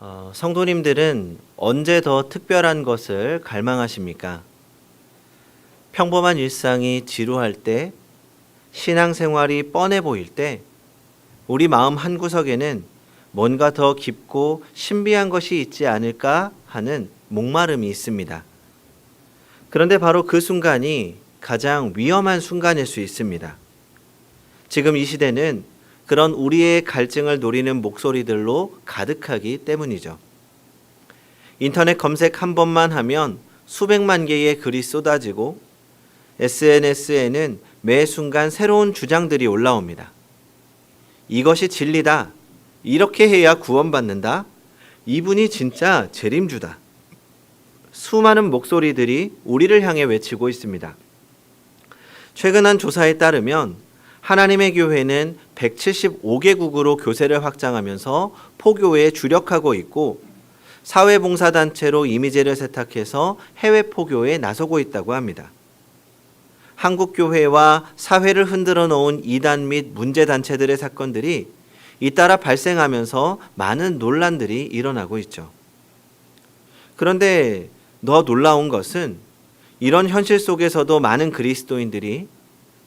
어, 성도님들은 언제 더 특별한 것을 갈망하십니까? 평범한 일상이 지루할 때, 신앙생활이 뻔해 보일 때, 우리 마음 한구석에는 뭔가 더 깊고 신비한 것이 있지 않을까 하는 목마름이 있습니다. 그런데 바로 그 순간이 가장 위험한 순간일 수 있습니다. 지금 이 시대는 그런 우리의 갈증을 노리는 목소리들로 가득하기 때문이죠. 인터넷 검색 한 번만 하면 수백만 개의 글이 쏟아지고 SNS에는 매 순간 새로운 주장들이 올라옵니다. 이것이 진리다. 이렇게 해야 구원받는다. 이분이 진짜 재림주다. 수많은 목소리들이 우리를 향해 외치고 있습니다. 최근 한 조사에 따르면 하나님의 교회는 175개국으로 교세를 확장하면서 포교에 주력하고 있고 사회봉사단체로 이미지를 세탁해서 해외 포교에 나서고 있다고 합니다. 한국 교회와 사회를 흔들어 놓은 이단 및 문제 단체들의 사건들이 잇따라 발생하면서 많은 논란들이 일어나고 있죠. 그런데 더 놀라운 것은 이런 현실 속에서도 많은 그리스도인들이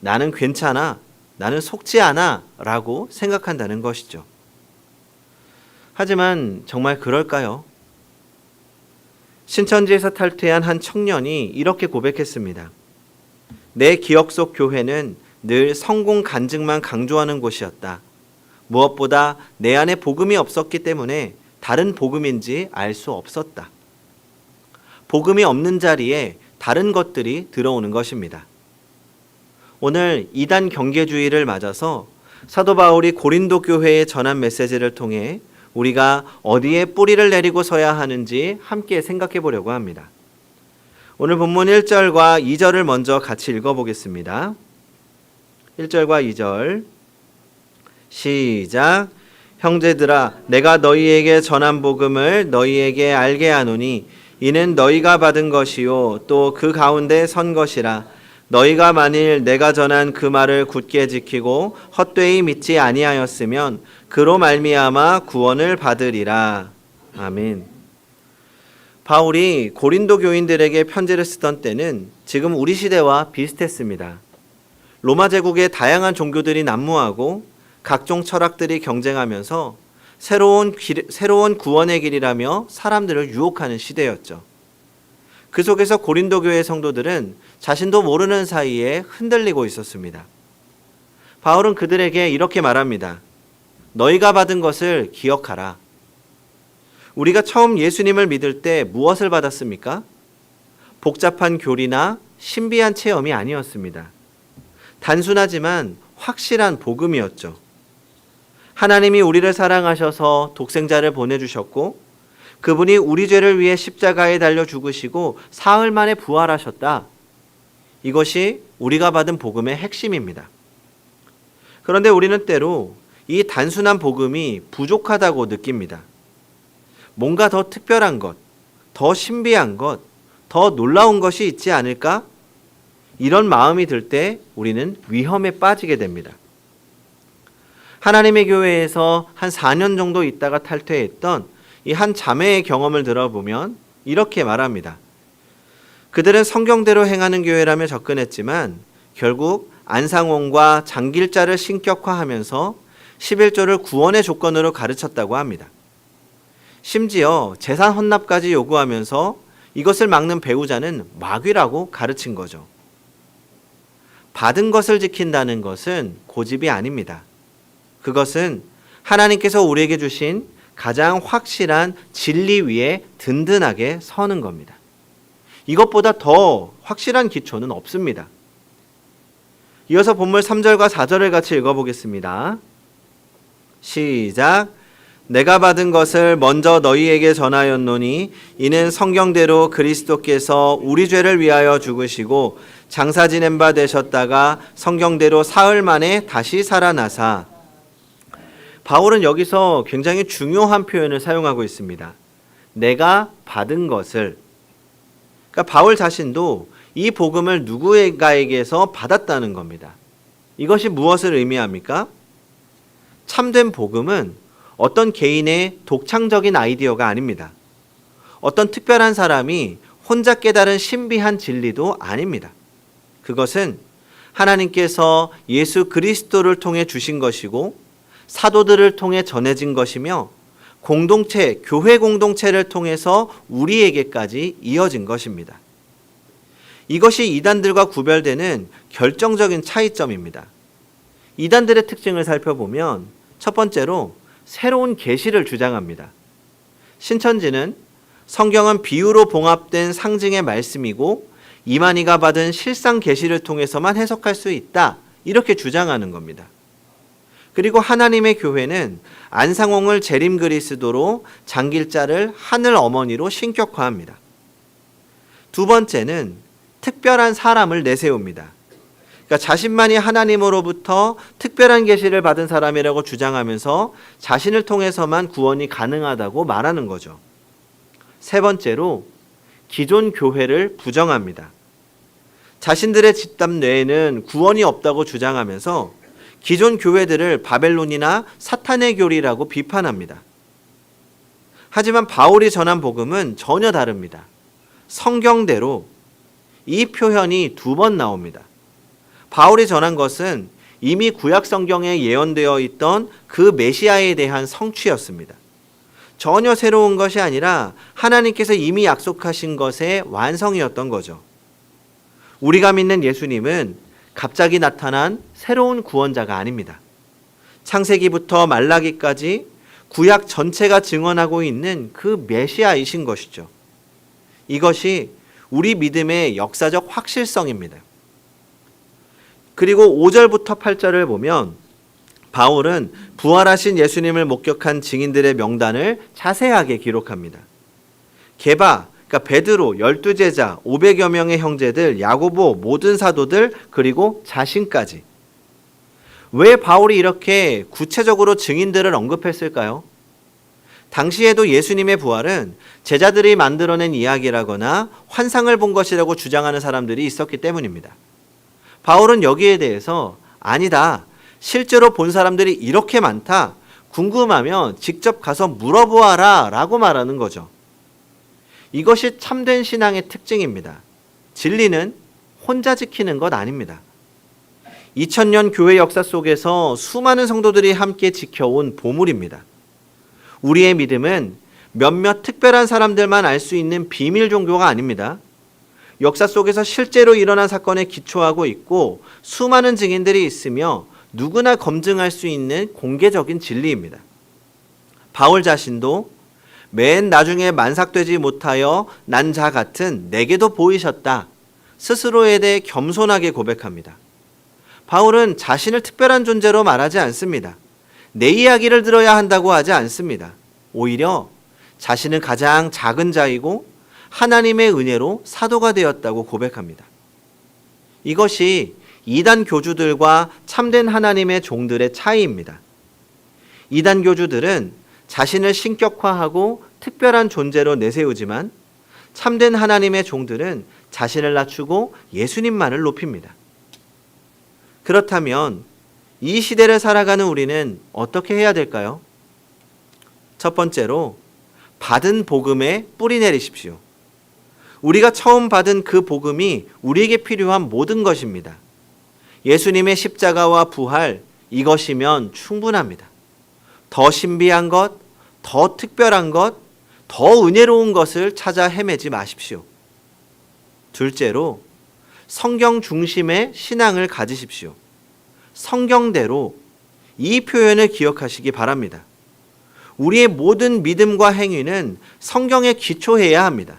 나는 괜찮아, 나는 속지 않아 라고 생각한다는 것이죠. 하지만 정말 그럴까요? 신천지에서 탈퇴한 한 청년이 이렇게 고백했습니다. 내 기억 속 교회는 늘 성공 간증만 강조하는 곳이었다. 무엇보다 내 안에 복음이 없었기 때문에 다른 복음인지 알 수 없었다. 복음이 없는 자리에 다른 것들이 들어오는 것입니다. 오늘 이단 경계주의를 맞아서 사도 바울이 고린도 교회에 전한 메시지를 통해 우리가 어디에 뿌리를 내리고 서야 하는지 함께 생각해 보려고 합니다. 오늘 본문 1절과 2절을 먼저 같이 읽어 보겠습니다. 1절과 2절 시작 형제들아 내가 너희에게 전한 복음을 너희에게 알게 하노니 이는 너희가 받은 것이요 또 그 가운데 선 것이라 너희가 만일 내가 전한 그 말을 굳게 지키고 헛되이 믿지 아니하였으면 그로 말미암아 구원을 받으리라 아멘. 바울이 고린도 교인들에게 편지를 쓰던 때는 지금 우리 시대와 비슷했습니다. 로마 제국의 다양한 종교들이 난무하고 각종 철학들이 경쟁하면서 새로운 길, 새로운 구원의 길이라며 사람들을 유혹하는 시대였죠. 그 속에서 고린도 교회 성도들은 자신도 모르는 사이에 흔들리고 있었습니다. 바울은 그들에게 이렇게 말합니다. 너희가 받은 것을 기억하라. 우리가 처음 예수님을 믿을 때 무엇을 받았습니까? 복잡한 교리나 신비한 체험이 아니었습니다. 단순하지만 확실한 복음이었죠. 하나님이 우리를 사랑하셔서 독생자를 보내주셨고, 그분이 우리 죄를 위해 십자가에 달려 죽으시고 사흘 만에 부활하셨다. 이것이 우리가 받은 복음의 핵심입니다. 그런데 우리는 때로 이 단순한 복음이 부족하다고 느낍니다. 뭔가 더 특별한 것, 더 신비한 것, 더 놀라운 것이 있지 않을까? 이런 마음이 들 때 우리는 위험에 빠지게 됩니다. 하나님의 교회에서 한 4년 정도 있다가 탈퇴했던 이 한 자매의 경험을 들어보면 이렇게 말합니다. 그들은 성경대로 행하는 교회라며 접근했지만 결국 안상홍과 장길자를 신격화하면서 11조를 구원의 조건으로 가르쳤다고 합니다. 심지어 재산 헌납까지 요구하면서 이것을 막는 배우자는 마귀라고 가르친 거죠. 받은 것을 지킨다는 것은 고집이 아닙니다. 그것은 하나님께서 우리에게 주신 가장 확실한 진리 위에 든든하게 서는 겁니다. 이것보다 더 확실한 기초는 없습니다. 이어서 본문 3절과 4절을 같이 읽어보겠습니다. 시작. 내가 받은 것을 먼저 너희에게 전하였노니 이는 성경대로 그리스도께서 우리 죄를 위하여 죽으시고 장사 지낸 바 되셨다가 성경대로 사흘 만에 다시 살아나사 바울은 여기서 굉장히 중요한 표현을 사용하고 있습니다. 내가 받은 것을 그러니까 바울 자신도 이 복음을 누구에게서 받았다는 겁니다. 이것이 무엇을 의미합니까? 참된 복음은 어떤 개인의 독창적인 아이디어가 아닙니다. 어떤 특별한 사람이 혼자 깨달은 신비한 진리도 아닙니다. 그것은 하나님께서 예수 그리스도를 통해 주신 것이고 사도들을 통해 전해진 것이며 공동체, 교회 공동체를 통해서 우리에게까지 이어진 것입니다. 이것이 이단들과 구별되는 결정적인 차이점입니다. 이단들의 특징을 살펴보면 첫 번째로 새로운 계시를 주장합니다. 신천지는 성경은 비유로 봉합된 상징의 말씀이고 이만희가 받은 실상 계시를 통해서만 해석할 수 있다. 이렇게 주장하는 겁니다. 그리고 하나님의 교회는 안상홍을 재림 그리스도로 장길자를 하늘 어머니로 신격화합니다. 두 번째는 특별한 사람을 내세웁니다. 그러니까 자신만이 하나님으로부터 특별한 계시를 받은 사람이라고 주장하면서 자신을 통해서만 구원이 가능하다고 말하는 거죠. 세 번째로 기존 교회를 부정합니다. 자신들의 집단 내에는 구원이 없다고 주장하면서 기존 교회들을 바벨론이나 사탄의 교리라고 비판합니다. 하지만 바울이 전한 복음은 전혀 다릅니다. 성경대로 이 표현이 두 번 나옵니다. 바울이 전한 것은 이미 구약 성경에 예언되어 있던 그 메시아에 대한 성취였습니다. 전혀 새로운 것이 아니라 하나님께서 이미 약속하신 것의 완성이었던 거죠. 우리가 믿는 예수님은 갑자기 나타난 새로운 구원자가 아닙니다. 창세기부터 말라기까지 구약 전체가 증언하고 있는 그 메시아이신 것이죠. 이것이 우리 믿음의 역사적 확실성입니다. 그리고 5절부터 8절을 보면 바울은 부활하신 예수님을 목격한 증인들의 명단을 자세하게 기록합니다. 게바, 그러니까 베드로, 열두 제자, 500여 명의 형제들, 야고보, 모든 사도들, 그리고 자신까지. 왜 바울이 이렇게 구체적으로 증인들을 언급했을까요? 당시에도 예수님의 부활은 제자들이 만들어낸 이야기라거나 환상을 본 것이라고 주장하는 사람들이 있었기 때문입니다. 바울은 여기에 대해서 아니다. 실제로 본 사람들이 이렇게 많다. 궁금하면 직접 가서 물어보아라. 라고 말하는 거죠. 이것이 참된 신앙의 특징입니다. 진리는 혼자 지키는 것 아닙니다. 2000년 교회 역사 속에서 수많은 성도들이 함께 지켜온 보물입니다. 우리의 믿음은 몇몇 특별한 사람들만 알 수 있는 비밀 종교가 아닙니다. 역사 속에서 실제로 일어난 사건에 기초하고 있고 수많은 증인들이 있으며 누구나 검증할 수 있는 공개적인 진리입니다. 바울 자신도 맨 나중에 만삭되지 못하여 난 자 같은 내게도 보이셨다. 스스로에 대해 겸손하게 고백합니다. 바울은 자신을 특별한 존재로 말하지 않습니다. 내 이야기를 들어야 한다고 하지 않습니다. 오히려 자신은 가장 작은 자이고 하나님의 은혜로 사도가 되었다고 고백합니다. 이것이 이단 교주들과 참된 하나님의 종들의 차이입니다. 이단 교주들은 자신을 신격화하고 특별한 존재로 내세우지만 참된 하나님의 종들은 자신을 낮추고 예수님만을 높입니다. 그렇다면 이 시대를 살아가는 우리는 어떻게 해야 될까요? 첫 번째로 받은 복음에 뿌리 내리십시오. 우리가 처음 받은 그 복음이 우리에게 필요한 모든 것입니다. 예수님의 십자가와 부활, 이것이면 충분합니다. 더 신비한 것, 더 특별한 것, 더 은혜로운 것을 찾아 헤매지 마십시오. 둘째로, 성경 중심의 신앙을 가지십시오. 성경대로 이 표현을 기억하시기 바랍니다. 우리의 모든 믿음과 행위는 성경에 기초해야 합니다.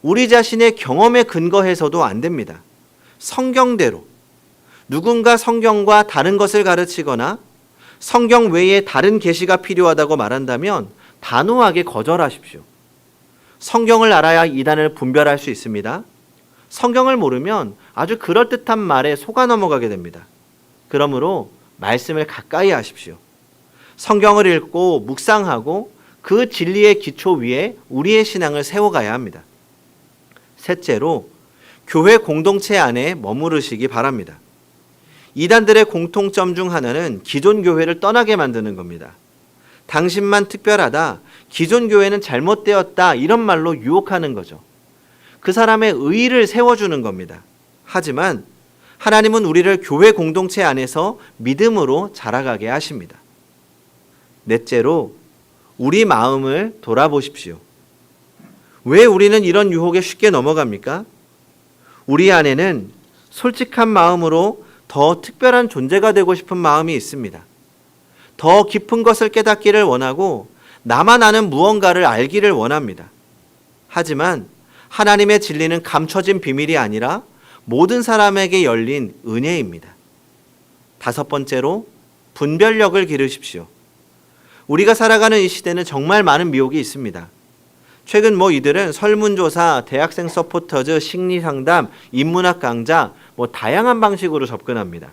우리 자신의 경험에 근거해서도 안 됩니다. 성경대로 누군가 성경과 다른 것을 가르치거나 성경 외에 다른 계시가 필요하다고 말한다면 단호하게 거절하십시오. 성경을 알아야 이단을 분별할 수 있습니다. 성경을 모르면 아주 그럴듯한 말에 속아 넘어가게 됩니다. 그러므로 말씀을 가까이 하십시오. 성경을 읽고 묵상하고 그 진리의 기초 위에 우리의 신앙을 세워가야 합니다. 셋째로 교회 공동체 안에 머무르시기 바랍니다. 이단들의 공통점 중 하나는 기존 교회를 떠나게 만드는 겁니다. 당신만 특별하다. 기존 교회는 잘못되었다. 이런 말로 유혹하는 거죠. 그 사람의 의의를 세워주는 겁니다. 하지만 하나님은 우리를 교회 공동체 안에서 믿음으로 자라가게 하십니다. 넷째로 우리 마음을 돌아보십시오. 왜 우리는 이런 유혹에 쉽게 넘어갑니까? 우리 안에는 솔직한 마음으로 더 특별한 존재가 되고 싶은 마음이 있습니다. 더 깊은 것을 깨닫기를 원하고 나만 아는 무언가를 알기를 원합니다. 하지만 하나님의 진리는 감춰진 비밀이 아니라 모든 사람에게 열린 은혜입니다. 다섯 번째로 분별력을 기르십시오. 우리가 살아가는 이 시대는 정말 많은 미혹이 있습니다. 최근 뭐 이들은 설문조사, 대학생 서포터즈, 심리상담, 인문학 강좌, 뭐 다양한 방식으로 접근합니다.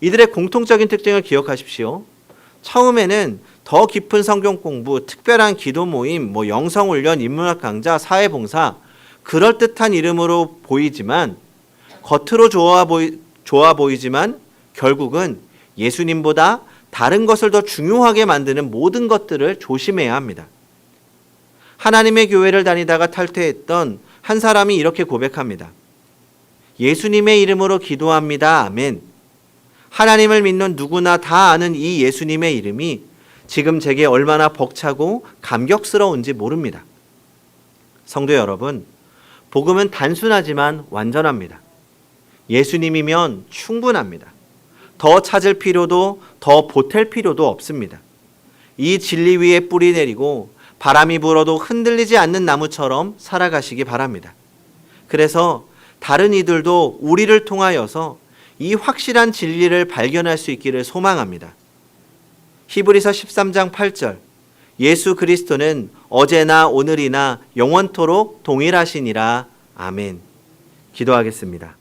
이들의 공통적인 특징을 기억하십시오. 처음에는 더 깊은 성경 공부, 특별한 기도 모임, 뭐 영성 훈련, 인문학 강좌, 사회 봉사 그럴 듯한 이름으로 보이지만 겉으로 좋아 보이 좋아 보이지만 결국은 예수님보다 다른 것을 더 중요하게 만드는 모든 것들을 조심해야 합니다. 하나님의 교회를 다니다가 탈퇴했던 한 사람이 이렇게 고백합니다. 예수님의 이름으로 기도합니다. 아멘. 하나님을 믿는 누구나 다 아는 이 예수님의 이름이 지금 제게 얼마나 벅차고 감격스러운지 모릅니다. 성도 여러분, 복음은 단순하지만 완전합니다. 예수님이면 충분합니다. 더 찾을 필요도 더 보탤 필요도 없습니다. 이 진리 위에 뿌리 내리고 바람이 불어도 흔들리지 않는 나무처럼 살아가시기 바랍니다. 그래서 다른 이들도 우리를 통하여서 이 확실한 진리를 발견할 수 있기를 소망합니다. 히브리서 13장 8절 예수 그리스도는 어제나 오늘이나 영원토록 동일하시니라. 아멘. 기도하겠습니다.